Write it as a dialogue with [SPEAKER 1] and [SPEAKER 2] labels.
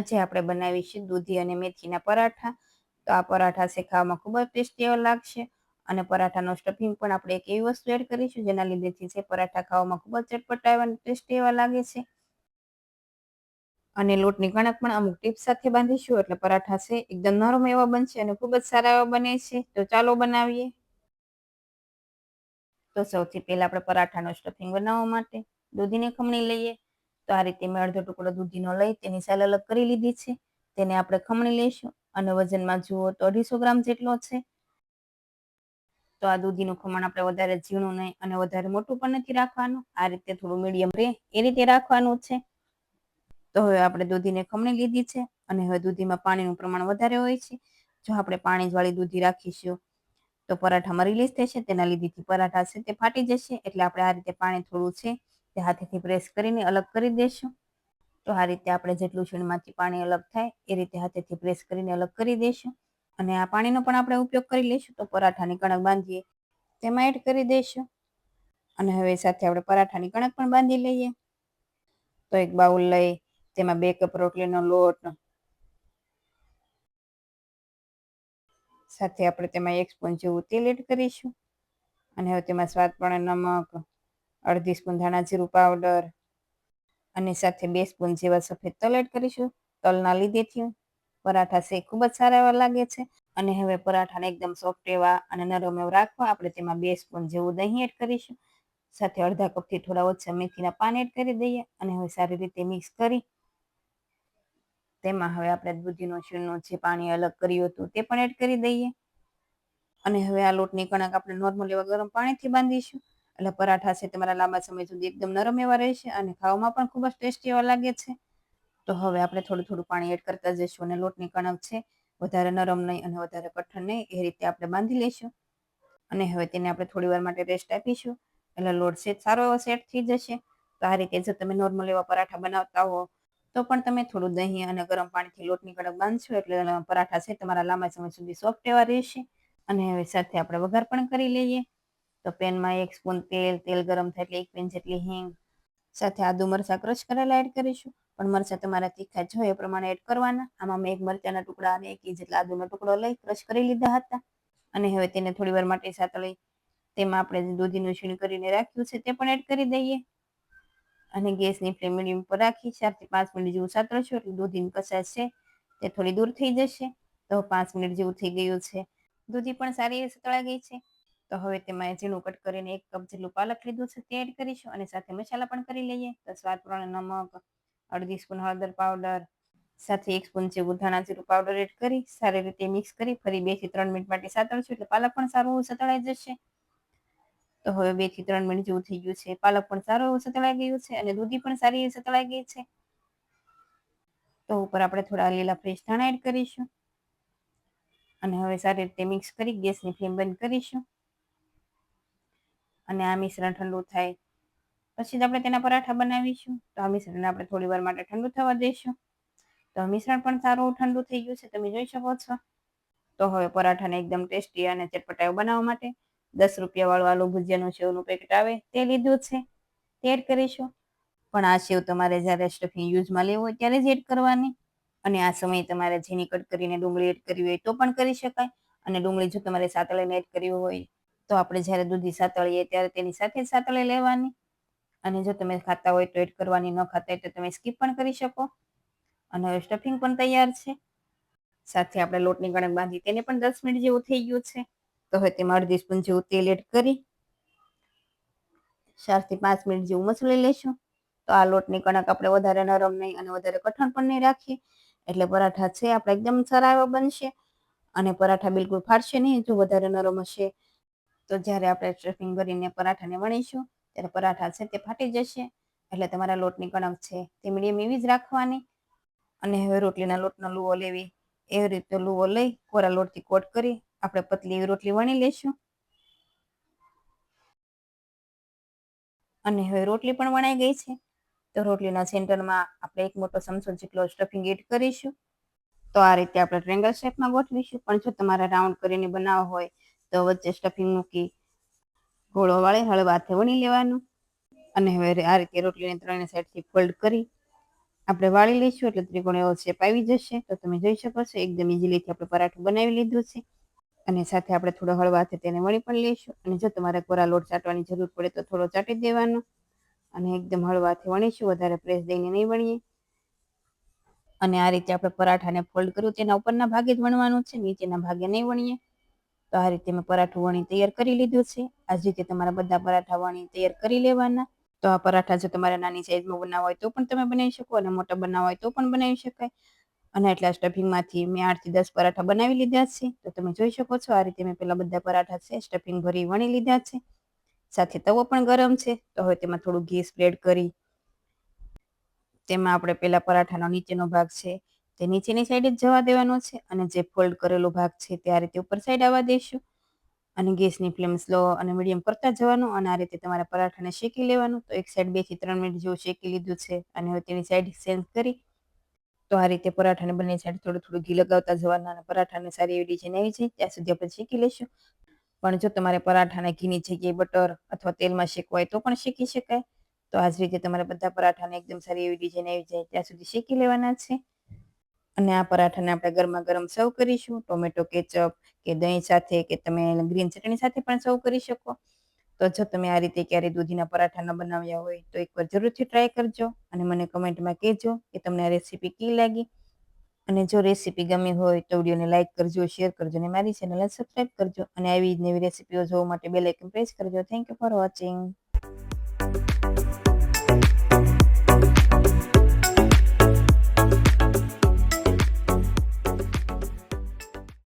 [SPEAKER 1] આજે આપણે બનાવીશું દૂધી અને મેથીના પરાઠા. તો આ પરાઠા છે ખૂબ જ ટેસ્ટી એવા લાગશે. અને પરાઠાનો સ્ટફિંગ પણ આપણે એક એવી વસ્તુ એડ કરીશું, જેના લીધેથી છે પરાઠા ખાવામાં ખૂબ જ ચટપટા એવા ટેસ્ટી એવા લાગે છે. અને લોટની કણક પણ અમુક ટીપ્સ સાથે બાંધીશું, એટલે પરાઠા છે, એકદમ નરમ એવા બનશે અને ખૂબ જ સારા એવા બને છે. તો ચાલો બનાવીએ. તો સૌથી પહેલા આપણે પરાઠાનો સ્ટફિંગ બનાવવા માટે દૂધીને ખમણી લઈએ. તો આ રીતે મેં અડધો ટુકડો દૂધીનો લઈ તેની સેલ અલગ કરી લીધી છે. તેને આપણે ખમણી લઈશું અને વજનમાં જુઓ તો અઢીસો ગ્રામ જેટલો છે. તો આ દૂધીનું ખમણ આપણે વધારે ઝીણું નહીં અને વધારે મોટું પણ નથી રાખવાનું. આ રીતે થોડું મીડિયમ રહે એ રીતે રાખવાનું છે. તો હવે આપણે દૂધીને ખમણી લીધી છે અને હવે દૂધીમાં પાણીનું પ્રમાણ વધારે હોય છે. જો આપણે પાણી વાળી દૂધી રાખીશું તો પરાઠામાં રિલીઝ થશે તેના લીધેથી પરાઠા છે તે ફાટી જશે. એટલે આપણે આ રીતે પાણી થોડું છે તે હાથેથી પ્રેસ કરીને અલગ કરી દેશું. તો આ રીતે આપણે જેટલું છીણમાંથી પાણી અલગ થાય એ રીતે હાથેથી પ્રેસ કરીને અલગ કરી દઈશું અને આ પાણીનો પણ આપણે ઉપયોગ કરી લઈશું. તો પરાઠાની કણક બાંધીએ, તેમાં એડ કરી દઈશું અને હવે સાથે આપણે પરાઠાની કણક પણ બાંધી લઈએ. તો એક બાઉલ લઈ, તેમાં બે કપ રોટલીનો લોટ. સાથે આપણે તેમાં એક સ્પૂન જેવું તેલ એડ કરીશું. અને હવે તેમાં સ્વાદ પણ નમક. અડધી સ્પૂન ધાણા જીરું પાવડર અને સાથે બે સ્પૂન જેવા સફેદ તલ એડ કરીશું. તલના લીધેથી પરાઠા છે ખૂબ જ સારા એવા લાગે છે. અને હવે પરાઠાને એકદમ સોફ્ટ એવા અને નરમ એવા રાખવા. આપણે તેમાં બે સ્પૂન જેવું દહીં એડ કરીશું. સાથે અડધા કપથી થોડા ઓછા મેથીના પાન એડ કરી દઈએ અને હવે સારી રીતે મિક્સ કરી તેમાં હવે આપણે દૂધીનો છીણનું જે પાણી અલગ કર્યું હતું તે પણ એડ કરી દઈએ. અને હવે આ લોટની કણક આપણે નોર્મલ એવા ગરમ પાણીથી બાંધીશું. એટલે પરાઠા છે તમારા લાંબા સમય સુધી એકદમ નરમ એવા રહેશે અને ખાવામાં પણ ખૂબ જ ટેસ્ટી એવા લાગે છે. તો હવે આપણે થોડું થોડું પાણી એડ કરતા જઈશું અને લોટની કણક છે વધારે નરમ નહીં અને વધારે કઠણ નહીં એ રીતે આપણે બાંધી લઈશું. અને હવે તેને આપણે થોડી વાર માટે રેસ્ટ આપીશું. એટલે લોટ છે સારો એવો સેટ થઈ જશે. તો આ રીતે જો તમે નોર્મલ એવા પરાઠા બનાવતા હો તો પણ તમે થોડું દહીં અને ગરમ પાણીથી લોટની કડક બાંધશો એટલે પરાઠા છે તમારા લાંબા સમય સુધી સોફ્ટ એવા રહેશે. અને હવે સાથે આપણે વઘાર પણ કરી લઈએ. તો પેનમાં એક સ્પૂન તેલ તેલ ગરમ થાય એટલે એક પેન જેટલી હિંગ સાથે આદુ મરચા ક્રશ કરેલા એડ કરીશું. પણ મરચા તમારા તીખા જોઈએ પ્રમાણે એડ કરવાના. આમાં મેં એક મરચાના ટુકડા અને એક જેટલા આદુનો ટુકડો લઈ ક્રશ કરી લીધા હતા. અને હવે તેને થોડી વાર માટે સાતળી તેમાં આપણે દૂધીનું છીણ કરીને રાખ્યું છે તે પણ એડ કરી દઈએ. અને ગેસની ફ્લેમ મીડિયમ પર રાખી ચારથી પાંચ મિનિટ જેવું સાતળશું એટલે દૂધીની કચાશ છે તે થોડી દૂર થઈ જશે. તો પાંચ મિનિટ જેવું થઈ ગયું છે. દૂધી પણ સારી રીતે સતળાઈ ગઈ છે. તો હવે તેમાં ઝીણું કટ કરીને એક કપ જેટલું પાલક લીધું છે તે એડ કરીશું અને સાથે મસાલા પણ કરી લઈએ. તો સ્વાદ પ્રમાણે નમક, અડધી સ્પૂન હળદર પાવડર, સાથે એક સ્પૂન જેવું ધાણા જીરું પાવડર એડ કરી સારી રીતે મિક્સ કરી ફરી બેથી ત્રણ મિનિટ માટે સાતળશું એટલે પાલક પણ સારું સતળાઈ જશે. તો હવે બેથી ત્રણ મિનિટ જેવું થઈ ગયું છે. પાલક પણ સારું એવું સતળાઈ ગયું છે અને દૂધી પણ સારી એવી સતળાઈ ગઈ છે. તો ઉપર આપણે થોડા લીલા ફ્રેશ ધાણા એડ કરીશું. અને હવે સારી રીતે મિક્સ કરી ગેસની ફ્લેમ બંધ કરીશું. અને આ મિશ્રણ ઠંડુ થાય. પછી જ આપણે તેના પરાઠા બનાવીશું. તો આ મિશ્રણને આપણે થોડી વાર માટે ઠંડુ થવા દઈશું તો મિશ્રણ પણ સારું ઠંડુ થઈ ગયું છે, તમે જોઈ શકો છો. તો હવે પરાઠાને એકદમ ટેસ્ટી અને ચટપટાયો બનાવવા માટે દસ રૂપિયા વાળું આલુ ભુજિયાનું સેવનું પેકેટ આવે તે લીધું છે. તે એડ કરીશું. પણ આ સેવ તમારે જ્યારે સ્ટફિંગ યુઝમાં લેવું હોય ત્યારે જ એડ કરવાની. અને આ સમયે તમારે ઝીણી કટ કરીને ડુંગળી એડ કરવી હોય તો પણ કરી શકાય. અને ડુંગળી જો તમારે સાતળીને એડ કરવી હોય તો આપણે જ્યારે દૂધી સાતળીએ ત્યારે તેની સાથે સાતળી લેવાની. અને જો તમે ખાતા હોય તો એડ કરવાની, ન ખાતા હોય તો તમે સ્કીપ પણ કરી શકો. અને હવે સ્ટફિંગ પણ તૈયાર છે. સાથે આપણે લોટની કણક બાંધી તેને પણ દસ મિનિટ જેવું થઈ ગયું છે. તો હવે તેમાં અડધી સ્પૂન જેવું તેલ એડ કરી ચારથી પાંચ મિનિટ જેવું મસળી લેશું. તો આ લોટની કણક આપણે વધારે નરમ નહીં અને વધારે કઠણ પણ નહીં રાખીએ. એટલે પરાઠા છે, આપણે એકદમ સારા એવા બનશે. અને પરાઠા બિલકુલ ફાટશે નહીં, જો વધારે નરમ હશે તો જ્યારે આપણે સ્ટફિંગ ભરીને પરાઠાને વણીશું, ત્યારે પરાઠા છે તે ફાટી જશે. એટલે તમારા લોટની કણક છે તે મીડિયમ એવી જ રાખવાની. અને હવે રોટલીના લોટનો લુવો લેવી. એવી રીતે લુવો લઈ કોરા લોટથી કોટ કરી આપણે પતલી રોટલી વણી લેશું અને હવે રોટલી પણ વણાઈ ગઈ છે. તો રોટલીના સેન્ટરમાં આપણે એક મોટો સમસો જેટલો સ્ટફિંગ એડ કરીશું. તો આ રીતે આપણે ટ્રેંગલ શેપમાં ગોઠવીશું. પણ જો તમારે રાઉન્ડ કરીને બનાવવો હોય તો વચ્ચે સ્ટફિંગ મૂકી ગોળો વાળી હળવા વણી લેવાનું. અને હવે આ રીતે રોટલીને ત્રણે સાઈડથી ફોલ્ડ કરી આપણે વાળી લઈશું, એટલે ત્રિકોણ એવો શેપ આવી જશે. તો તમે જોઈ શકો છો, એકદમ ઇઝીલીથી આપણે પરાઠું બનાવી લીધું છે. અને સાથે આપણે થોડો હળવાથી તેને વળી પણ લઈશું. અને જો તમારે કોરા લોટ ચાટવાની જરૂર પડે તો થોડો ચાટી દેવાનો. અને એકદમ હળવાથી વણીશું, વધારે પ્રેસ દઈને નહીં વણીએ. અને આ રીતે આપણે પરાઠાને ફોલ્ડ કર્યું, તેના ઉપરના ભાગે જ વણવાનું છે, નીચેના ભાગે નહીં વણીએ. તો આ રીતે મેં પરાઠું વણી તૈયાર કરી લીધું છે. આ રીતે તમારા બધા પરાઠા વણી તૈયાર કરી લેવાના. તો આ પરાઠા જો તમારે નાની સાઈઝમાં બનાવવા હોય તો પણ તમે બનાવી શકો અને મોટા બનાવવા હોય તો પણ બનાવી શકાય. અને એટલા સ્ટફિંગમાંથી મેં આઠથી દસ પરાઠા બનાવી લીધા છે. તો તમે જોઈ શકો છો આ રીતે મેં પેલા બધા પરાઠા છે સ્ટફિંગ ભરી વણી લીધા છે. સાથે તવો પણ ગરમ છે. તો હવે તેમાં થોડું ઘી સ્પ્રેડ કરી તેમાં આપણે પેલા પરાઠાનો નીચેનો ભાગ છે તે નીચેની સાઈડ જ જવા દેવાનો છે અને જે ફોલ્ડ કરેલો ભાગ છે તે આ રીતે ઉપર સાઈડ આવવા દઈશું અને ગેસની ફ્લેમ સ્લો અને મીડિયમ કરતા જવાનું અને આ રીતે તમારા પરાઠાને શેકી લેવાનું. તો એક સાઈડ બેથી ત્રણ મિનિટ જેવું શેકી લીધું છે અને હવે તેની સાઈડ ચેન્જ કરી. તો આ રીતે પરાઠાને બંને સાઈડ થોડું થોડું ઘી લગાવતા જવાના અને પરાઠાને સારી એવી ડિઝાઇન આવી જાય. ત્યાં સુધી આપણે શેકી લઈશું પણ જો તમારે પરાઠાને ઘીની જગ્યાએ બટર અથવા તેલમાં શેકવા હોય તો પણ શેકી શકાય. તો આ રીતે તમારે બધા પરાઠાને એકદમ સારી એવી ડિઝાઇન આવી જાય. ત્યાં સુધી શેકી લેવાના છે. અને આ પરાઠાને આપણે ગરમા ગરમ સર્વ કરીશું. ટોમેટો કેચઅપ કે દહીં સાથે કે તમે ગ્રીન ચટણી સાથે પણ સર્વ કરી શકો. તો જો તમે આ રીતે ક્યારે દૂધીના પરાઠા ન બનાવ્યા હોય તો એકવાર જરૂરથી ટ્રાય કરજો અને મને કમેન્ટમાં કહેજો કે તમને આ રેસીપી કી લાગી. અને જો રેસીપી ગમી હોય તો વિડીયોને લાઇક કરજો, શેર કરજો અને મારી ચેનલને સબસ્ક્રાઇબ કરજો. અને આવી જ નવી રેસીપીઓ જોવા માટે બેલ આઇકન પ્રેસ કરજો. Thank you for watching